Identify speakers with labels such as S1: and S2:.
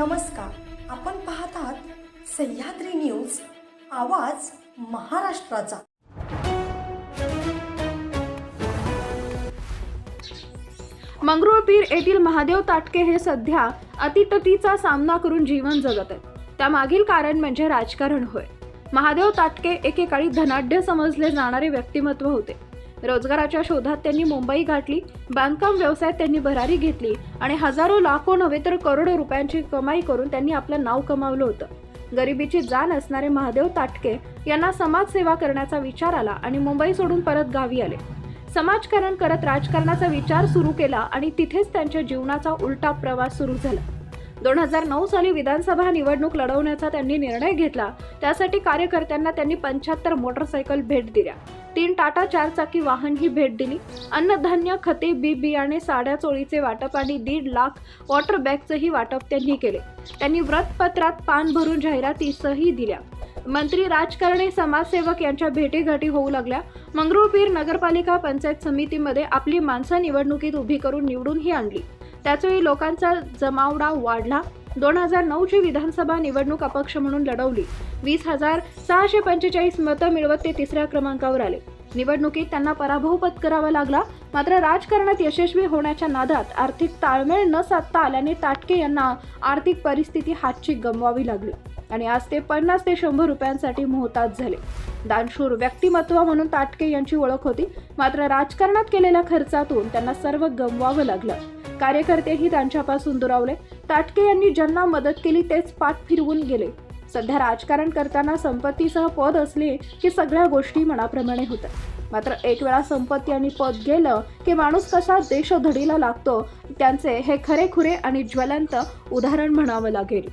S1: नमस्कार. आपण पाहतात सह्याद्री न्यूज आवाज महाराष्ट्राचा.
S2: मंगरुळपीर येथील महादेव ताटके हे सध्या अतितटीचा सामना करून जीवन जगत आहेत. त्यामागील कारण म्हणजे राजकारण होय. महादेव ताटके एकेकाळी धनाढ्य समजले जाणारे व्यक्तिमत्व होते. रोजगाराच्या शोधात त्यांनी मुंबई गाठली बांधकाम व्यवसायात त्यांनी भरारी घेतली आणि हजारो लाखो नव्हे तर करोडो रुपयांची कमाई करून त्यांनी आपलं नाव कमावलं होतं. गरिबीची जाण असणारे महादेव ताटके यांना समाजसेवा करण्याचा विचार आला आणि मुंबई सोडून परत गावी आले. समाजकारण करत राजकारणाचा विचार सुरू केला आणि तिथेच त्यांच्या जीवनाचा उलटा प्रवास सुरू झाला. दोन हजार नऊ साली विधानसभा निवडणूक लढवण्याचा त्यांनी निर्णय घेतला. त्यासाठी कार्यकर्त्यांना त्यांनी पंच्याहत्तर मोटरसायकल भेट दिल्या. तीन टाटा चारचाकी वाहन ही भेट दिली. अन्नधान्य खते बी बियाणे साड्या चोळीचे वाटप आणि दीड लाख वॉटर बॅगचंही वाटप त्यांनी केले. त्यांनी व्रतपत्रात पान भरून जाहिरातीसही दिल्या. मंत्री राजकारणी समाजसेवक यांच्या भेटीगाठी होऊ लागल्या. मंगरुळपीर नगरपालिका पंचायत समितीमध्ये आपली माणसं निवडणुकीत उभी करून निवडूनही आणली. त्याचवेळी लोकांचा जमावडा वाढला. दोन हजार नऊची विधानसभा निवडणूक अपक्ष म्हणून लढवली. वीस हजार सहाशे पंचेचाळीस मतं मिळवत ते तिसऱ्या क्रमांकावर आले. निवडणुकीत त्यांना पराभव पत्करावा लागला. मात्र राजकारणात यशस्वी होण्याच्या नादात आर्थिक ताळमेळ न साधता आल्याने ताटके यांना आर्थिक परिस्थिती हातची गमवावी लागली. आणि आज ते पन्नास ते शंभर रुपयांसाठी मोहताज झाले. दानशूर व्यक्तिमत्व म्हणून ताटके यांची ओळख होती. मात्र राजकारणात केलेल्या खर्चातून त्यांना सर्व गमवावं लागलं. कार्यकर्तेही त्यांच्यापासून दुरावले. ताटके यांनी ज्यांना मदत केली तेच पाठ फिरवून गेले. सध्या राजकारण करताना संपत्तीसह पद असले की सगळ्या गोष्टी मनाप्रमाणे होतात मात्र एक वेळा संपत्ती आणि पद गेलं की माणूस कसा देशधडीला लागतो त्यांचे हे खरेखुरे आणि ज्वलंत उदाहरण म्हणावं लागेल.